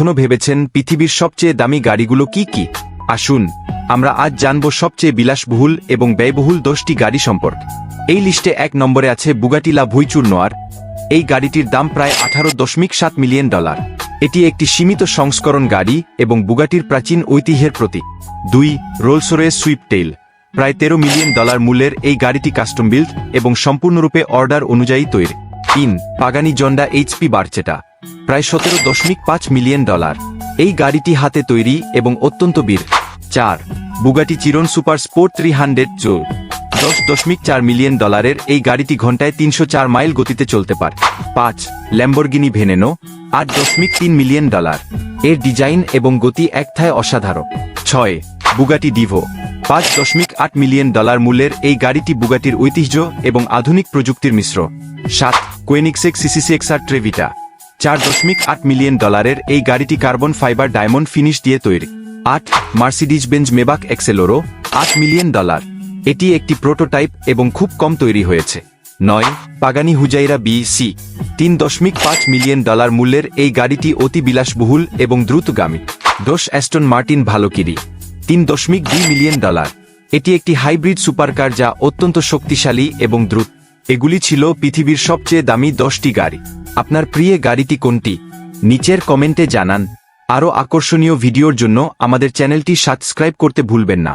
কখনো ভেবেছেন পৃথিবীর সবচেয়ে দামি গাড়িগুলো কি কি? আসুন, আমরা আজ জানব সবচেয়ে বিলাসবহুল এবং ব্যয়বহুল দশটি গাড়ি সম্পর্কে। এই লিস্টে এক নম্বরে আছে বুগাটি লা ভুইচুর নোয়ার। এই গাড়িটির দাম প্রায় আঠারো দশমিক সাত মিলিয়ন ডলার। এটি একটি সীমিত সংস্করণ গাড়ি এবং বুগাটির প্রাচীন ঐতিহ্যের প্রতীক। দুই রোলসোরেস সুইপটেইল প্রায় তেরো মিলিয়ন ডলার মূল্যের এই গাড়িটি কাস্টম বিল্ড এবং সম্পূর্ণরূপে অর্ডার অনুযায়ী তৈরি। তিন, পাগানি জন্ডা এইচপি বারচেটা। প্রায় সতেরো দশমিক পাঁচ মিলিয়ন ডলার। এই গাড়িটি হাতে তৈরি এবং অত্যন্ত বীর। চার, Bugatti Chiron super sport three hundred জোর দশ দশমিক চার মিলিয়ন ডলারের এই গাড়িটি ঘন্টায় তিনশো চার মাইল গতিতে চলতে পারে। পাঁচ, ল্যাম্বরগিনি ভেনেনো, আট দশমিক তিন মিলিয়ন ডলার। এর ডিজাইন এবং গতি একথায় অসাধারণ। ছয়, বুগাটি ডিভো। পাঁচ দশমিক আট মিলিয়ন ডলার মূল্যের এই গাড়িটি বুগাটির ঐতিহ্য এবং আধুনিক প্রযুক্তির মিশ্র। সাত কোয়েনিক্সেক সিসিসিএক্সআর ট্রেভিটা। চার দশমিক আট মিলিয়ন ডলারের এই গাড়িটি কার্বন ফাইবার ডায়মন্ড ফিনিশ দিয়ে তৈরি। আট মার্সিডিজ বেঞ্জ মেবাক এক্সেলোরো, আট মিলিয়ন ডলার। এটি একটি প্রোটোটাইপ এবং খুব কম তৈরি হয়েছে। নয়, পাগানি হুজাইরা বি সি। তিন দশমিক পাঁচ মিলিয়ন ডলার মূল্যের এই গাড়িটি অতি বিলাসবহুল এবং দ্রুতগামী। দোষ অ্যাস্টন মার্টিন ভালোকিরি। তিন দশমিক দুই মিলিয়ন ডলার। এটি একটি হাইব্রিড সুপারকার যা অত্যন্ত শক্তিশালী এবং দ্রুত। এগুলি ছিল পৃথিবীর সবচেয়ে দামি দশটি গাড়ি। আপনার প্রিয় গাড়িটি কোনটি? নিচের কমেন্টে জানান। আরও আকর্ষণীয় ভিডিওর জন্য আমাদের চ্যানেলটি সাবস্ক্রাইব করতে ভুলবেন না।